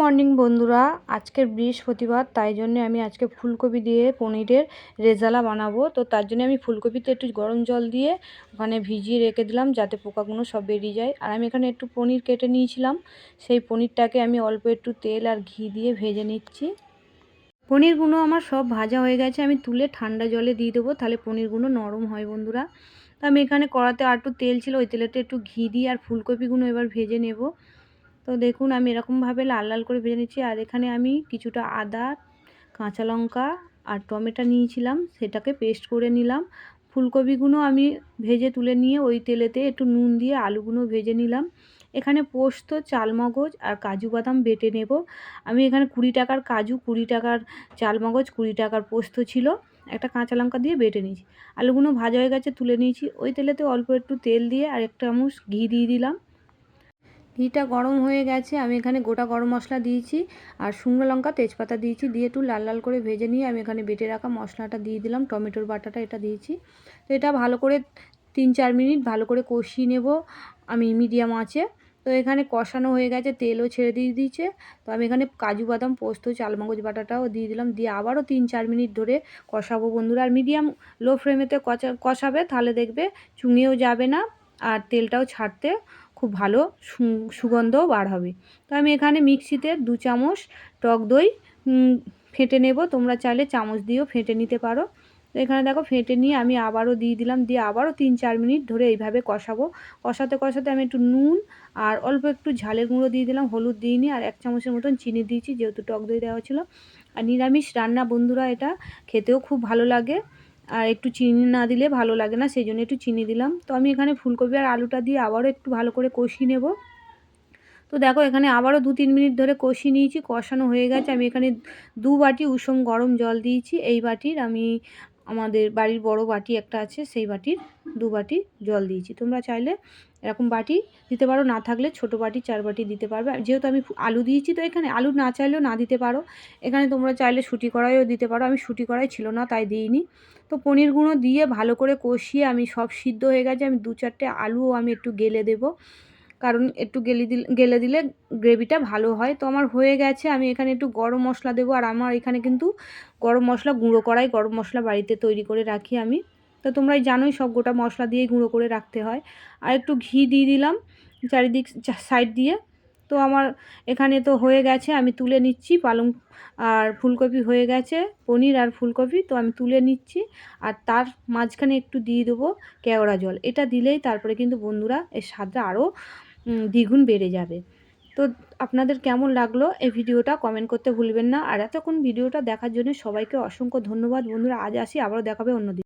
Morning বন্ধুরা। আজকের বৃহস্পতিবার, তাই জন্য আমি আজকে ফুলকপি দিয়ে পনিরের রেজালা বানাবো। তো তার জন্য আমি ফুলকপিতে একটু গরম জল দিয়ে ওখানে ভিজিয়ে রেখে দিলাম, যাতে পোকাগুলো সব বেরিয়ে যায়। আর আমি এখানে একটু পনির কেটে নিয়েছিলাম। সেই পনিরটাকে আমি অল্প একটু তেল আর ঘি দিয়ে ভেজে নিচ্ছি। পনিরগুলো আমার সব ভাজা হয়ে গেছে। আমি তুলে ঠান্ডা জলে দিয়ে দেবো, তাহলে পনিরগুলো নরম হয় বন্ধুরা। তো আমি এখানে কড়াতে আর একটু তেল ছিল, ওই তেলেতে একটু ঘি দিয়ে আর ফুলকপিগুলো এবার ভেজে নেব। তো দেখুন, আমি এরকমভাবে লাল লাল করে ভেজে নিচ্ছি। আর এখানে আমি কিছুটা আদা, কাঁচা লঙ্কা আর টমেটো নিয়েছিলাম, সেটাকে পেস্ট করে নিলাম। ফুলকপিগুলো আমি ভেজে তুলে নিয়ে ওই তেলেতে একটু নুন দিয়ে আলুগুলো ভেজে নিলাম। এখানে পোস্ত, চালমগজ আর কাজু বাদাম বেটে নেব। আমি এখানে কুড়ি টাকার কাজু, কুড়ি টাকার চালমগজ, কুড়ি টাকার পোস্ত ছিল। একটা কাঁচা লঙ্কা দিয়ে বেটে নিয়েছি। আলুগুলো ভাজা হয়ে গেছে, তুলে নিয়েছি। ওই তেলেতে অল্প একটু তেল দিয়ে আর একটা চামচ ঘি দিয়ে দিলাম। ঘিটা গরম হয়ে গেছে, আমি এখানে গোটা গরম মশলা দিয়েছি আর শুকনো লঙ্কা, তেজপাতা দিয়েছি, দিয়ে একটু লাল লাল করে ভেজে নিয়ে আমি এখানে বেটে রাখা মশলাটা দিয়ে দিলাম, টমেটোর বাটাটা এটা দিয়েছি। তো এটা ভালো করে তিন চার মিনিট ভালো করে কষিয়ে নেব আমি মিডিয়াম আঁচে। তো এখানে কষানো হয়ে গেছে, তেলও ছেড়ে দিয়ে দিয়েছে। তো আমি এখানে কাজু বাদাম, পোস্ত, চালমগজ বাটাটাও দিয়ে দিলাম, দিয়ে আবারও তিন চার মিনিট ধরে কষাবো বন্ধুরা। আর মিডিয়াম লো ফ্লেমেতে কষা কষাবে, তাহলে দেখবে চুঙেও যাবে না আর তেলটাও ছাড়তে খুব ভালো সুগন্ধও বার হবে। তো আমি এখানে মিক্সিতে দু চামচ টক দই ফেটে নেব। তোমরা চাইলে চামচ দিয়েও ফেটে নিতে পারো। তো এখানে দেখো ফেটে নিয়ে আমি আবারও দিয়ে দিলাম। দিয়ে আবারও তিন চার মিনিট ধরে এইভাবে কষাবো। কষাতে কষাতে আমি একটু নুন আর অল্প একটু ঝালের গুঁড়ো দিয়ে দিলাম, হলুদ দিইনি আর এক চামচের মতন চিনি দিয়েছি, যেহেতু টক দই দেওয়া ছিল। আর নিরামিষ রান্না বন্ধুরা এটা খেতেও খুব ভালো লাগে। আর একটু চিনি না দিলে ভালো লাগে না, সেই জন্য একটু চিনি দিলাম। তো আমি এখানে ফুলকপি আর আলুটা দিয়ে আবারও একটু ভালো করে কষিয়ে নেব। তো দেখো, এখানে আবারও দু তিন মিনিট ধরে কষিয়ে নিয়েছি, কষানো হয়ে গেছে। আমি এখানে দু বাটি উষম গরম জল দিয়েছি। এই বাটির আমি আমাদের বাড়ির বড় বাটি একটা আছে, সেই বাটির। দু বাটি জল দিয়েছি। তোমরা চাইলে এরকম বাটি দিতে পারো, না থাকলে ছোট বাটি, চার বাটি দিতে পারবে। যেহেতু আমি আলু দিয়েছি, তো এখানে আলু না চাইলেও না দিতে পারো। এখানে তোমরা চাইলে সুটি কড়াইও দিতে পারো। আমি সুটি কড়াই ছিল না, তাই দিইনি। তো পনির গুঁড়ো দিয়ে ভালো করে কষিয়ে আমি সব সিদ্ধ হয়ে গেছে। আমি দু চারটে আলুও আমি একটু গেলে দেবো। কারণ একটু গেলে দিলে গেলে দিলে গ্রেভিটা ভালো হয়। তো আমার হয়ে গেছে। আমি এখানে একটু গরম মশলা দেবো। আর আমার এখানে কিন্তু গরম মশলা, গুঁড়ো করাই গরম মশলা বাড়িতে তৈরি করে রাখি আমি। তো তোমরাই জানোই সব গোটা মশলা দিয়েই গুঁড়ো করে রাখতে হয়। আর একটু ঘি দিয়ে দিলাম চারিদিক সাইড দিয়ে। তো আমার এখানে তো হয়ে গেছে, আমি তুলে নিচ্ছি পালং আর ফুলকপি হয়ে গেছে, পনির আর ফুলকপি, তো আমি তুলে নিচ্ছি। আর তার মাঝখানে একটু দিয়ে দেবো কেওড়া জল। এটা দিলেই তারপরে কিন্তু বন্ধুরা এর স্বাদটা আরও দ্বিগুণ বেড়ে যাবে। তো আপনাদের কেমন লাগল এই ভিডিওটা কমেন্ট করতে ভুলবেন না। আর এতক্ষণ ভিডিওটা দেখার জন্য সবাইকে অসংখ্য ধন্যবাদ। বন্ধুরা, আজ আসি, আবারও দেখাবে অন্যদিন